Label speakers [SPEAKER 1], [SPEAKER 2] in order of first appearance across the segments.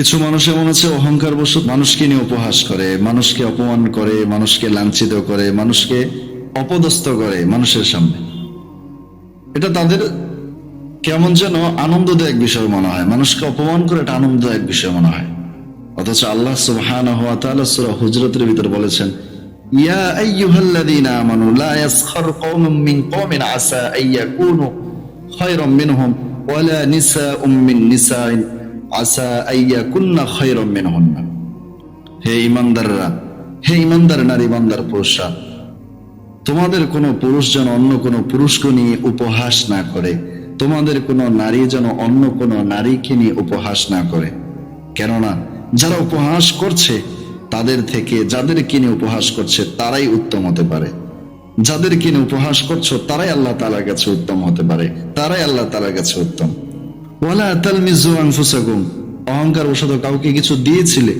[SPEAKER 1] কিছু মানুষ এমন আছে অহংকার বশত মানুষকে নিয়ে উপহাস করে, মানুষকে অপমান করে, মানুষকে লাঞ্ছিত করে, মানুষকে অপদস্থ করে মানুষের সামনে। এটা তাদের কেমন যেন আনন্দদায়ক বিষয় মনে হয়। মানুষকে অপমান করে এটা আনন্দদায়ক বিষয় মনে হয়। অথচ আল্লাহ তাআলা সূরা হুজরাতের ভিতর বলেছেন, ইয়া আসা আইয়াকুন্না খায়রাম মিনহুন্না। হে ইমানদাররা, হে ইমানদার নারী ইমানদার পুরুষরা, তোমাদের কোনো পুরুষ যেন অন্য কোনো পুরুষকে নিয়ে উপহাস না করে, তোমাদের কোনো নারী যেন অন্য কোনো নারীকে নিয়ে উপহাস না করে। কেননা, যারা উপহাস করছে, তাদের থেকে যাদেরকে নিয়ে উপহাস করছে, তারাই উত্তম হতে পারে। যাদেরকে নিয়ে উপহাস করছ, তারাই আল্লাহ তালার কাছে উত্তম হতে পারে, তারাই আল্লাহ তালার কাছে উত্তম। অহংকার বশত কাউকে কিছু দিয়েছিলে,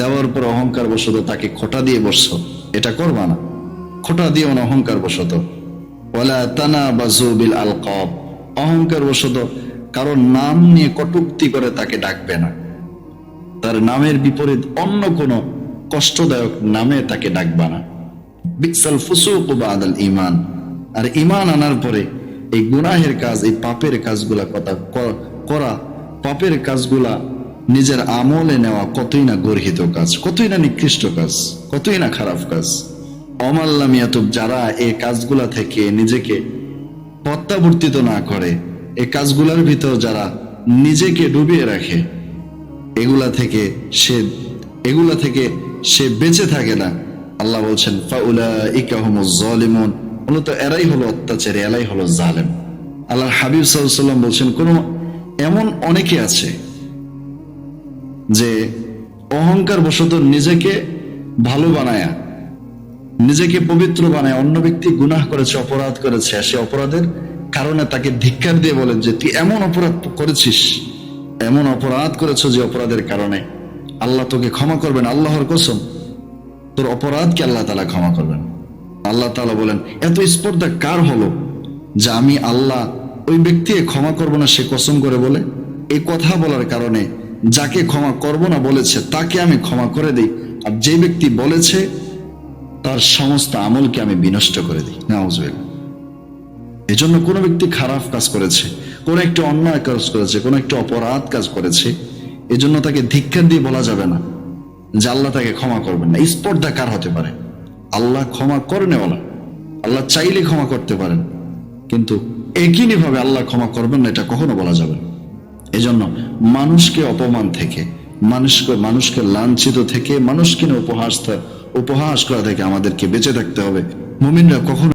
[SPEAKER 1] দেওয়ার পর অহংকার বশত তাকে খোটা দিয়ে বসছো। এটা করবা না। খোটা দিও না অহংকার বশত ওয়ালা তানা বাজু বিল আলকাব অহংকার বশত কারও নাম নিয়ে কটুক্তি করে তাকে ডাকবে না। তার নামের বিপরীত অন্য কোনো কষ্টদায়ক নামে তাকে ডাকবা না। বিকসাল ফুসুক বাদাল ইমান আর ইমান আনার পরে এই গুনাহের কাজ, এই পাপের কাজগুলা কথা করা পাপের কাজগুলা নিজের আমলে নেওয়া কতই না গর্হিত কাজ, কতই না নিকৃষ্ট কাজ, কতই না খারাপ কাজ। অমাল্লামিয়াতুব, যারা এই কাজগুলা থেকে নিজেকে প্রত্যাবর্তিত না করে, এই কাজগুলার ভিতর যারা নিজেকে ডুবিয়ে রাখে, এগুলা থেকে সে, এগুলা থেকে সে বেঁচে থাকে না। আল্লাহ বলছেন জালিমুন। মূলত এরাই হলো অত্যাচারী, এরাই হলো জালেম। আল্লাহ হাবিব সাল্লাম বলছেন, কোন এমন অনেকে আছে যে অহংকার বশত নিজেকে ভালো বানায়া, নিজেকে পবিত্র বানায় অন্য ব্যক্তি গুনাহ করেছে, অপরাধ করেছে, সে অপরাধের কারণে তাকে ধিক্কার দিয়ে বলেন যে, তুই এমন অপরাধ করেছিস, এমন অপরাধ করেছ যে অপরাধের কারণে আল্লাহ তোকে ক্ষমা করবেন, আল্লাহর কসম। তোর অপরাধকে আল্লাহ তালা ক্ষমা করবেন। আল্লাহ তালা বলেন, এত স্পর্ধা কার হলো যে আমি আল্লাহ ওই ব্যক্তিকে ক্ষমা করব না, সে কসম করে বলে। এই কথা বলার কারণে যাকে ক্ষমা করব না বলেছে, তাকে আমি ক্ষমা করে দিই। আর যে ব্যক্তি বলেছে, তার সমস্ত আমলকে আমি বিনষ্ট করে দিই। নাউজুবিল্লাহ। এজন্য কোনো ব্যক্তি খারাপ কাজ করেছে, কোন একটা অন্যায় কাজ করেছে, কোন একটা অপরাধ কাজ করেছে, এজন্য তাকে ধিক্ষার দিয়ে বলা যাবে না যে আল্লাহ তাকে ক্ষমা করবেন না। স্পর্ধা কার হতে পারে? আল্লাহ ক্ষমা করে নেওয়ালা। আল্লাহ চাইলে ক্ষমা করতে পারেন। কিন্তু একইনি ভাবে আল্লাহ ক্ষমা করবেন না, এটা কখনো বলা যাবে না। এজন্য মানুষকে অপমান থেকে, মানুষকে মানুষকে লাঞ্ছিত থেকে, মানুষকে উপহাস উপহাস করা থেকে আমাদেরকে বেঁচে থাকতে হবে। মুমিনরা কখনো